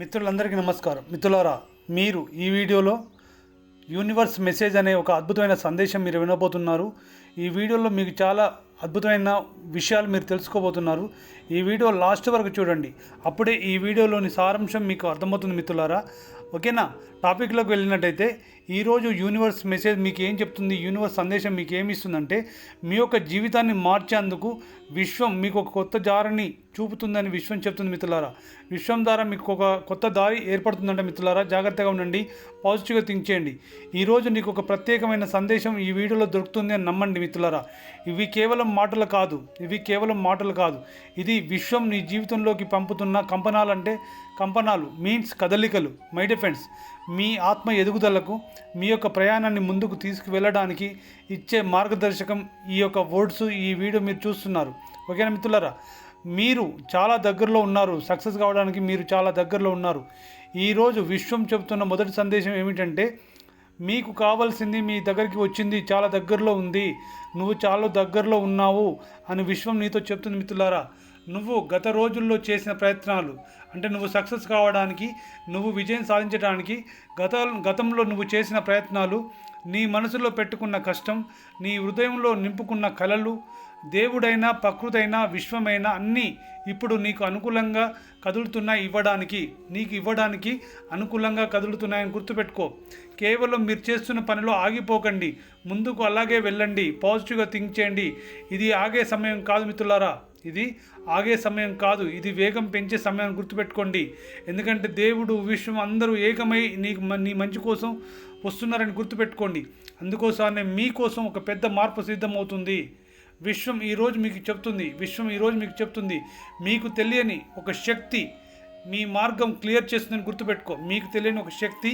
మిత్రులందరికీ నమస్కారం. మిత్రులారా మీరు ఈ వీడియోలో యూనివర్స్ మెసేజ్ అనే ఒక అద్భుతమైన సందేశం మీరు వినబోతున్నారు. ఈ వీడియోలో మీకు చాలా అద్భుతమైన విషయాలు మీరు తెలుసుకోబోతున్నారు. ఈ వీడియో లాస్ట్ వరకు చూడండి. అప్పుడే ఈ వీడియోలోని సారాంశం మీకు అర్థమవుతుంది మిత్రులారా. ఓకేనా? టాపిక్లోకి వెళ్ళినట్టయితే ఈరోజు యూనివర్స్ మెసేజ్ మీకు ఏం చెప్తుంది యూనివర్స్ సందేశం మీకు ఏమి ఇస్తుందంటే మీ యొక్క జీవితాన్ని మార్చేందుకు విశ్వం మీకు ఒక కొత్త జారని చూపుతుందని విశ్వం చెప్తుంది మిత్రులారా. విశ్వం ద్వారా మీకు ఒక కొత్త దారి ఏర్పడుతుందంట మిత్రులారా జాగ్రత్తగా ఉండండి పాజిటివ్గా థింక్ చేయండి. ఈరోజు నీకు ఒక ప్రత్యేకమైన సందేశం ఈ వీడియోలో దొరుకుతుంది అని నమ్మండి మిత్రులారా. ఇవి కేవలం మాటలు కాదు ఇవి కేవలం మాటలు కాదు. ఇది విశ్వం నీ జీవితంలోకి పంపుతున్న కంపనాలంటే కంపనాలు మీన్స్ కదలికలు. మై డిఫెండ్స్ మీ ఆత్మ ఎదుగుదలకు మీ యొక్క ప్రయాణాన్ని ముందుకు తీసుకువెళ్ళడానికి ఇచ్చే మార్గదర్శకం ఈ యొక్క వర్డ్స్ ఈ వీడియో మీరు చూస్తున్నారు. ఓకేనా మిత్రులారా? మీరు చాలా దగ్గరలో ఉన్నారు సక్సెస్ కావడానికి మీరు చాలా దగ్గరలో ఉన్నారు. ఈరోజు విశ్వం చెబుతున్న మొదటి సందేశం ఏమిటంటే మీకు కావాల్సింది మీ దగ్గరికి వచ్చింది చాలా దగ్గరలో ఉంది. నువ్వు చాలా దగ్గరలో ఉన్నావు అని విశ్వం నీతో చెప్తుంది మిత్రులారా. నువ్వు గత రోజుల్లో చేసిన ప్రయత్నాలు అంటే నువ్వు సక్సెస్ కావడానికి నువ్వు విజయం సాధించడానికి గత గతంలో నువ్వు చేసిన ప్రయత్నాలు నీ మనసులో పెట్టుకున్న కష్టం నీ హృదయంలో నింపుకున్న కలలు దేవుడైనా ప్రకృతైనా విశ్వమైనా అన్నీ ఇప్పుడు నీకు అనుకూలంగా కదులుతున్నాయి ఇవ్వడానికి. నీకు ఇవ్వడానికి అనుకూలంగా కదులుతున్నాయని గుర్తుపెట్టుకో. కేవలం మీరు చేస్తున్న పనిలో ఆగిపోకండి. ముందుకు అలాగే వెళ్ళండి. పాజిటివ్గా థింక్ చేయండి. ఇది ఆగే సమయం కాదు మిత్రులారా. ఇది ఆగే సమయం కాదు. ఇది వేగం పెంచే సమయాన్ని గుర్తుపెట్టుకోండి. ఎందుకంటే దేవుడు విశ్వం అందరూ ఏకమై నీకు నీ మంచి కోసం వస్తున్నారని గుర్తుపెట్టుకోండి. అందుకోసమే మీకోసం ఒక పెద్ద మార్పు సిద్ధమవుతుంది. విశ్వం ఈరోజు మీకు చెప్తుంది విశ్వం ఈరోజు మీకు చెప్తుంది. మీకు తెలియని ఒక శక్తి మీ మార్గం క్లియర్ చేస్తుందని గుర్తుపెట్టుకో. మీకు తెలియని ఒక శక్తి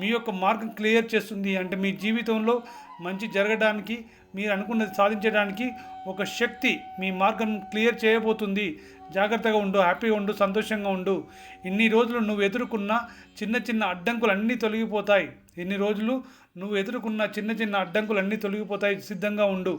మీ యొక్క మార్గం క్లియర్ చేస్తుంది అంటే మీ జీవితంలో మంచి జరగడానికి మీరు అనుకున్నది సాధించడానికి ఒక శక్తి మీ మార్గం క్లియర్ చేయబోతుంది. జాగ్రత్తగా ఉండు హ్యాపీగా ఉండు సంతోషంగా ఉండు. ఇన్ని రోజులు నువ్వు ఎదుర్కొన్న చిన్న చిన్న అడ్డంకులు అన్నీ తొలగిపోతాయి. ఇన్ని రోజులు నువ్వు ఎదుర్కొన్న చిన్న చిన్న అడ్డంకులు అన్నీ తొలగిపోతాయి సిద్ధంగా ఉండు.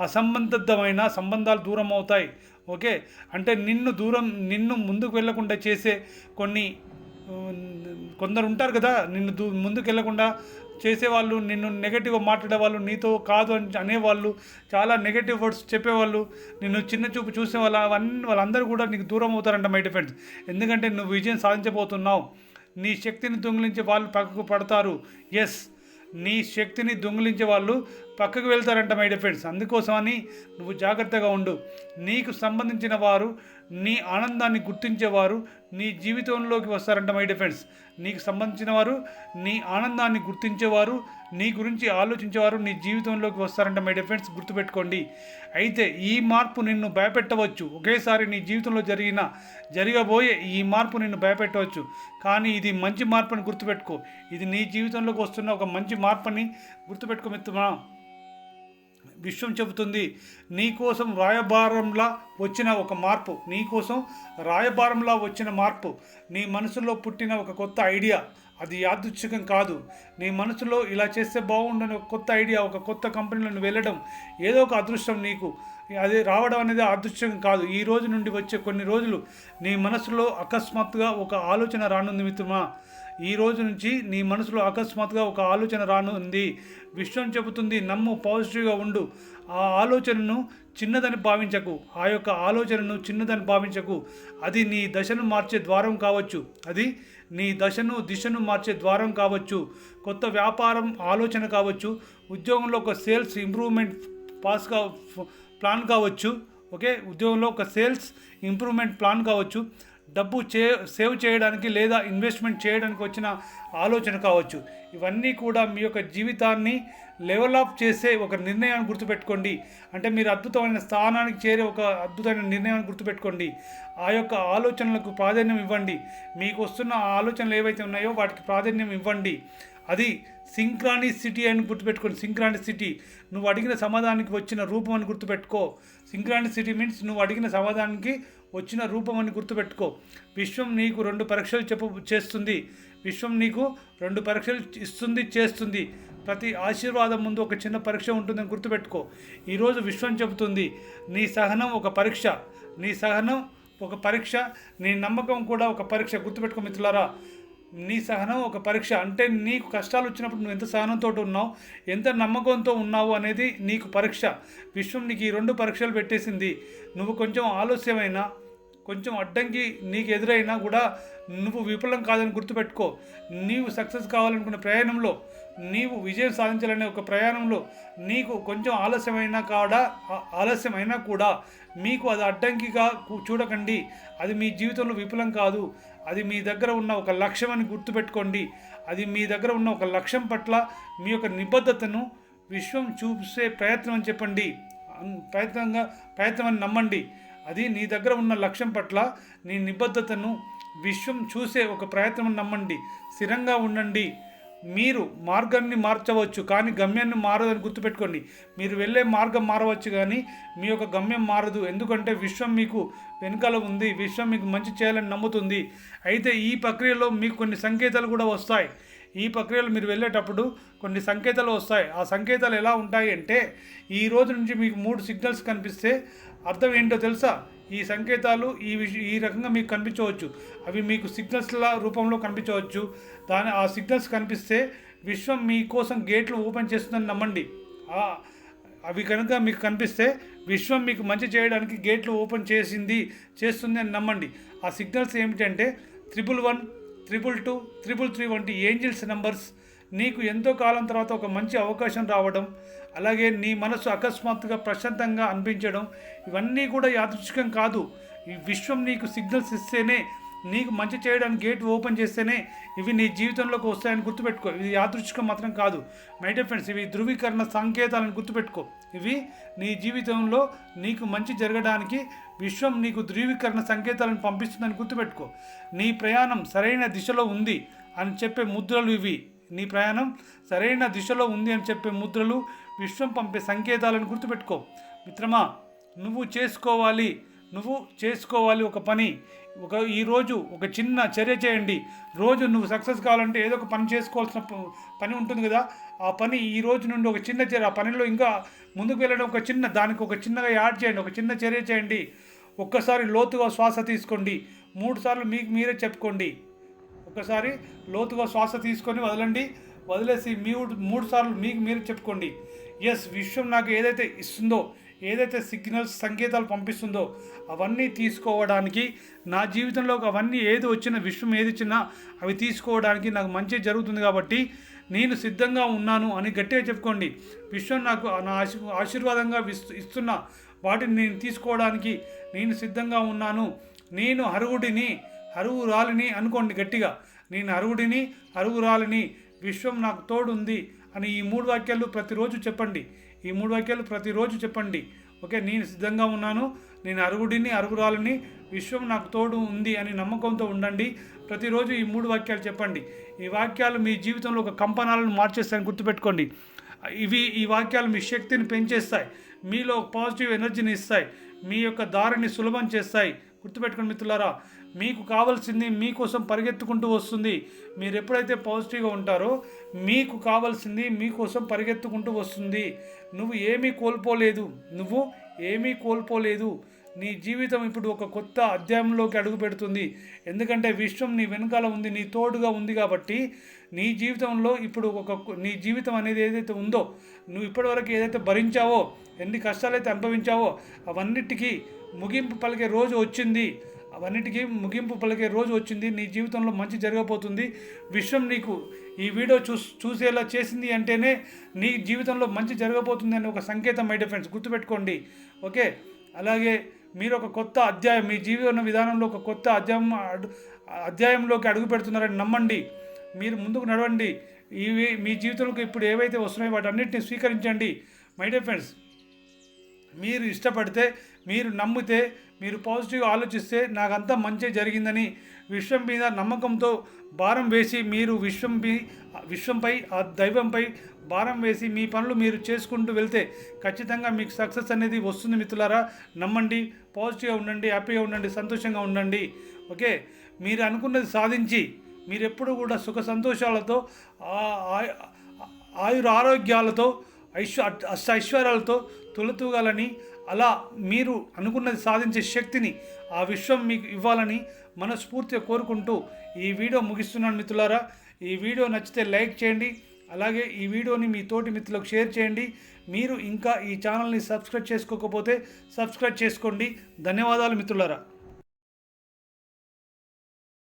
అసంబంధితమైన సంబంధాలు దూరం అవుతాయి ఓకే? అంటే నిన్ను దూరం నిన్ను ముందుకు వెళ్ళకుండా చేసే కొన్ని కొందరు ఉంటారు కదా నిన్ను దూ ముందుకు వెళ్ళకుండా చేసేవాళ్ళు నిన్ను నెగటివ్గా మాట్లాడే వాళ్ళు నీతో కాదు అని అనేవాళ్ళు చాలా నెగటివ్ వర్డ్స్ చెప్పేవాళ్ళు నిన్ను చిన్న చూపు చూసే వాళ్ళు అవన్నీ వాళ్ళందరూ కూడా నీకు దూరం అవుతారంట మై డిఫెండ్స్ ఎందుకంటే నువ్వు విజయం సాధించబోతున్నావు. నీ శక్తిని దొంగిలించే వాళ్ళు పక్కకు పడతారు. ఎస్ నీ శక్తిని దొంగిలించే వాళ్ళు పక్కకు వెళ్తారంట మై డిఫెండ్స్ అందుకోసమని నువ్వు జాగ్రత్తగా ఉండు. నీకు సంబంధించిన వారు నీ ఆనందాన్ని గుర్తించేవారు నీ జీవితంలోకి వస్తారంట మై డిఫెండ్స్ నీకు సంబంధించిన వారు నీ ఆనందాన్ని గుర్తించేవారు నీ గురించి ఆలోచించేవారు నీ జీవితంలోకి వస్తారంట మై డిఫెండ్స్ గుర్తుపెట్టుకోండి. అయితే ఈ మార్పు నిన్ను భయపెట్టవచ్చు. ఒకేసారి నీ జీవితంలో జరిగిన జరగబోయే ఈ మార్పు నిన్ను భయపెట్టవచ్చు. కానీ ఇది మంచి మార్పు అని గుర్తుపెట్టుకో. ఇది నీ జీవితంలోకి వస్తున్న ఒక మంచి మార్పు అని గుర్తుపెట్టుకో మిత్రమా. విశ్వం చెబుతుంది నీకోసం రాయబారంలా వచ్చిన ఒక మార్పు నీకోసం రాయబారంలా వచ్చిన మార్పు. నీ మనసులో పుట్టిన ఒక కొత్త ఐడియా. అది యాదృచ్ఛికం కాదు. నీ మనసులో ఇలా చేస్తే బాగుండని ఒక కొత్త ఐడియా ఒక కొత్త కంపెనీలను వెళ్ళడం ఏదో ఒక అదృష్టం నీకు. అది రావడం అనేది అదృష్టం కాదు. ఈ రోజు నుండి వచ్చే కొన్ని రోజులు నీ మనసులో అకస్మాత్తుగా ఒక ఆలోచన రానుంది మిత్రమా ఈ రోజు నుంచి నీ మనసులో అకస్మాత్తుగా ఒక ఆలోచన రానుంది. విశ్వం చెబుతుంది నమ్ము పాజిటివ్గా ఉండు. ఆ ఆలోచనను చిన్నదని భావించకు. ఆ యొక్క ఆలోచనను చిన్నదని భావించకు. అది నీ దశను మార్చే ద్వారం కావచ్చు. అది నీ దశను దిశను మార్చే ద్వారం కావచ్చు. కొత్త వ్యాపారం ఆలోచన కావచ్చు. ఉద్యోగంలో ఒక సేల్స్ ఇంప్రూవ్మెంట్ పాస్ కా ప్లాన్ కావచ్చు. ఓకే? ఉద్యోగంలో ఒక సేల్స్ ఇంప్రూవ్మెంట్ ప్లాన్ కావచ్చు. డబ్బు చే సేవ్ చేయడానికి లేదా ఇన్వెస్ట్మెంట్ చేయడానికి వచ్చిన ఆలోచన కావచ్చు. ఇవన్నీ కూడా మీ యొక్క జీవితాన్ని లెవెల్ అప్ చేసే ఒక నిర్ణయాన్ని గుర్తుపెట్టుకోండి. అంటే మీరు అద్భుతమైన స్థానానికి చేరే ఒక అద్భుతమైన నిర్ణయాన్ని గుర్తుపెట్టుకోండి. ఆ యొక్క ఆలోచనలకు ప్రాధాన్యం ఇవ్వండి. మీకు వస్తున్న ఆలోచనలు ఏవైతే ఉన్నాయో వాటికి ప్రాధాన్యం ఇవ్వండి. అది సింక్రానిసిటీ అని గుర్తుపెట్టుకోండి సింక్రానిసిటీ నువ్వు అడిగిన సమాధానానికి వచ్చిన రూపం అని గుర్తుపెట్టుకో. సింక్రానిసిటీ మీన్స్ నువ్వు అడిగిన సమాధానానికి వచ్చిన రూపం అని గుర్తుపెట్టుకో. విశ్వం నీకు రెండు పరీక్షలు చెప్పు చేస్తుంది. విశ్వం నీకు రెండు పరీక్షలు ఇస్తుంది చేస్తుంది. ప్రతి ఆశీర్వాదం ముందు ఒక చిన్న పరీక్ష ఉంటుందని గుర్తుపెట్టుకో. ఈరోజు విశ్వం చెబుతుంది నీ సహనం ఒక పరీక్ష. నీ సహనం ఒక పరీక్ష నీ నమ్మకం కూడా ఒక పరీక్ష. గుర్తుపెట్టుకో మిత్రులారా. నీ సహనం ఒక పరీక్ష. అంటే నీకు కష్టాలు వచ్చినప్పుడు నువ్వు ఎంత సహనంతో ఉన్నావు ఎంత నమ్మకంతో ఉన్నావు అనేది నీకు పరీక్ష. విశ్వం నీకు ఈ రెండు పరీక్షలు పెట్టేసింది. నువ్వు కొంచెం ఆలస్యమైనా కొంచెం అడ్డంకి నీకు ఎదురైనా కూడా నువ్వు విఫలం కాదని గుర్తుపెట్టుకో. నీవు సక్సెస్ కావాలనుకున్న ప్రయాణంలో నీవు విజయం సాధించాలనే ఒక ప్రయాణంలో నీకు కొంచెం ఆలస్యమైనా కాడా ఆలస్యమైనా కూడా మీకు అది అడ్డంకిగా చూడకండి. అది మీ జీవితంలో విఫలం కాదు. అది మీ దగ్గర ఉన్న ఒక లక్ష్యం అని గుర్తుపెట్టుకోండి. అది మీ దగ్గర ఉన్న ఒక లక్ష్యం పట్ల మీ యొక్క నిబద్ధతను విశ్వం చూసే ప్రయత్నం అని చెప్పండి. ప్రయత్నంగా ప్రయత్నం అని నమ్మండి. అది నీ దగ్గర ఉన్న లక్ష్యం పట్ల నీ నిబద్ధతను విశ్వం చూసే ఒక ప్రయత్నం నమ్మండి. స్థిరంగా ఉండండి. మీరు మార్గాన్ని మార్చవచ్చు కానీ గమ్యాన్ని మారదని గుర్తుపెట్టుకోండి. మీరు వెళ్ళే మార్గం మారవచ్చు కానీ మీ యొక్క గమ్యం మారదు. ఎందుకంటే విశ్వం మీకు వెనుకల ఉంది. విశ్వం మీకు మంచి చేయాలని నమ్ముతుంది. అయితే ఈ ప్రక్రియలో మీకు కొన్ని సంకేతాలు కూడా వస్తాయి. ఈ ప్రక్రియలో మీరు వెళ్ళేటప్పుడు కొన్ని సంకేతాలు వస్తాయి. ఆ సంకేతాలు ఎలా ఉంటాయి అంటే ఈ రోజు నుంచి మీకు మూడు సిగ్నల్స్ కనిపిస్తే అర్థం ఏంటో తెలుసా? ఈ సంకేతాలు ఈ విష ఈ రకంగా మీకు కనిపించవచ్చు. అవి మీకు సిగ్నల్స్ల రూపంలో కనిపించవచ్చు. దాని ఆ సిగ్నల్స్ కనిపిస్తే విశ్వం మీకోసం గేట్లు ఓపెన్ చేస్తుందని నమ్మండి. అవి కనుక మీకు కనిపిస్తే విశ్వం మీకు మంచి చేయడానికి గేట్లు ఓపెన్ చేసింది చేస్తుంది అని నమ్మండి. ఆ సిగ్నల్స్ ఏమిటంటే triple one triple two triple three వంటి ఏంజిల్స్ నెంబర్స్ నీకు ఎంతో కాలం తర్వాత ఒక మంచి అవకాశం రావడం అలాగే నీ మనసు అకస్మాత్తుగా ప్రశాంతంగా అనిపించడం ఇవన్నీ కూడా యాదృచ్ఛికం కాదు. ఈ విశ్వం నీకు సిగ్నల్స్ ఇస్తేనే నీకు మంచి చేయడానికి గేట్ ఓపెన్ చేస్తేనే ఇవి నీ జీవితంలోకి వస్తాయని గుర్తుపెట్టుకో. ఇది యాదృచ్ఛికం మాత్రం కాదు. మై డియర్ ఫ్రెండ్స్ ఇవి ధృవీకరణ సంకేతాలను గుర్తుపెట్టుకో. ఇవి నీ జీవితంలో నీకు మంచి జరగడానికి విశ్వం నీకు ధృవీకరణ సంకేతాలను పంపిస్తుందని గుర్తుపెట్టుకో. నీ ప్రయాణం సరైన దిశలో ఉంది అని చెప్పే ముద్రలు ఇవి. నీ ప్రయాణం సరైన దిశలో ఉంది అని చెప్పే ముద్రలు విశ్వం పంపే సంకేతాలను గుర్తుపెట్టుకో. మిత్రమా నువ్వు చేసుకోవాలి నువ్వు చేసుకోవాలి ఒక పని. ఒక ఈరోజు ఒక చిన్న చర్య చేయండి. రోజు నువ్వు సక్సెస్ కావాలంటే ఏదో ఒక పని చేసుకోవాల్సిన పని ఉంటుంది కదా. ఆ పని ఈ రోజు నుండి ఒక చిన్న చర్య ఆ పనిలో ఇంకా ముందుకు వెళ్ళడం ఒక చిన్న దానికి ఒక చిన్నగా యాడ్ చేయండి ఒక చిన్న చర్య చేయండి. ఒక్కసారి లోతుగా శ్వాస తీసుకోండి. మూడు సార్లు మీకు మీరే చెప్పుకోండి. ఒకసారి లోతుగా శ్వాస తీసుకొని వదలండి. వదిలేసి మీ మూడు సార్లు మీకు మీరు చెప్పుకోండి. ఎస్ విశ్వం నాకు ఏదైతే ఇస్తుందో ఏదైతే సిగ్నల్స్ సంకేతాలు పంపిస్తుందో అవన్నీ తీసుకోవడానికి నా జీవితంలో అవన్నీ ఏది వచ్చినా విశ్వం ఏది ఇచ్చినా అవి తీసుకోవడానికి నాకు మంచి జరుగుతుంది కాబట్టి నేను సిద్ధంగా ఉన్నాను అని గట్టిగా చెప్పుకోండి. విశ్వం నాకు నా ఆశీ ఆశీర్వాదంగా ఇస్తున్న వాటిని నేను తీసుకోవడానికి నేను సిద్ధంగా ఉన్నాను. నేను అర్హుడిని అరువురాలిని అనుకోండి గట్టిగా. నేను అరువుడిని అరువురాలిని విశ్వం నాకు తోడుంది అని ఈ మూడు వాక్యాలు ప్రతిరోజు చెప్పండి. ఈ మూడు వాక్యాలు ప్రతిరోజు చెప్పండి. ఓకే నేను సిద్ధంగా ఉన్నాను. నేను అరుగుడిని అరుగురాలని విశ్వం నాకు తోడు ఉంది అని నమ్మకంతో ఉండండి. ప్రతిరోజు ఈ మూడు వాక్యాలు చెప్పండి. ఈ వాక్యాలు మీ జీవితంలో ఒక కంపనాలను మార్చేస్తాయని గుర్తుపెట్టుకోండి. ఇవి ఈ వాక్యాలు మీ శక్తిని పెంచేస్తాయి. మీలో పాజిటివ్ ఎనర్జీని ఇస్తాయి. మీ యొక్క దారిని సులభం చేస్తాయి. గుర్తుపెట్టుకోండి మిత్రులారా మీకు కావాల్సింది మీకోసం పరిగెత్తుకుంటూ వస్తుంది. మీరు ఎప్పుడైతే పాజిటివ్గా ఉంటారో మీకు కావాల్సింది మీకోసం పరిగెత్తుకుంటూ వస్తుంది. నువ్వు ఏమీ కోల్పోలేదు. నువ్వు ఏమీ కోల్పోలేదు. నీ జీవితం ఇప్పుడు ఒక కొత్త అధ్యాయంలోకి అడుగు పెడుతుంది. ఎందుకంటే విశ్వం నీ వెనకాల ఉంది నీ తోడుగా ఉంది కాబట్టి నీ జీవితంలో ఇప్పుడు ఒక నీ జీవితం అనేది ఏదైతే ఉందో నువ్వు ఇప్పటివరకు ఏదైతే భరించావో ఎన్ని కష్టాలైతే అనుభవించావో అవన్నిటికీ ముగింపు పలికే రోజు వచ్చింది. అవన్నిటికీ ముగింపు పలికే రోజు వచ్చింది. నీ జీవితంలో మంచి జరగబోతుంది. విశ్వం నీకు ఈ వీడియో చూ చూసేలా చేసింది అంటేనే నీ జీవితంలో మంచి జరగబోతుంది అనే ఒక సంకేతం మై ఫ్రెండ్స్ గుర్తుపెట్టుకోండి. ఓకే? అలాగే మీరు ఒక కొత్త అధ్యాయం మీ జీవన విధానంలో ఒక కొత్త అధ్యాయం అధ్యాయంలోకి అడుగు పెడుతున్నారని నమ్మండి. మీరు ముందుకు నడవండి. ఇవి మీ జీవితంలోకి ఇప్పుడు ఏవైతే వస్తున్నాయో వాటి అన్నింటినీ స్వీకరించండి. మై డియర్ ఫ్రెండ్స్ మీరు ఇష్టపడితే మీరు నమ్మితే మీరు పాజిటివ్గా ఆలోచిస్తే నాకంతా మంచి జరిగిందని విశ్వం మీద నమ్మకంతో భారం వేసి మీరు విశ్వం మీ- విశ్వంపై ఆ దైవంపై భారం వేసి మీ పనులు మీరు చేసుకుంటూ వెళ్తే ఖచ్చితంగా మీకు సక్సెస్ అనేది వస్తుంది మిత్రులారా. నమ్మండి పాజిటివ్గా ఉండండి హ్యాపీగా ఉండండి సంతోషంగా ఉండండి. ఓకే? మీరు అనుకున్నది సాధించి మీరు ఎప్పుడు కూడా సుఖ సంతోషాలతో ఆ- ఆయుర ఆరోగ్యాలతో ఐశ్వ అష్ట ఐశ్వర్యాలతో తొలుతూగాలని అలా మీరు అనుకున్నది సాధించే శక్తిని ఆ విశ్వం మీకు ఇవ్వాలని మనస్ఫూర్తిగా కోరుకుంటూ ఈ వీడియో ముగిస్తున్నాను మిత్రులారా. ఈ వీడియో నచ్చితే లైక్ చేయండి అలాగే ఈ వీడియోని మీ తోటి మిత్రులకు షేర్ చేయండి. మీరు ఇంకా ఈ ఛానల్ని సబ్స్క్రైబ్ చేసుకోకపోతే సబ్స్క్రైబ్ చేసుకోండి. ధన్యవాదాలు మిత్రులారా.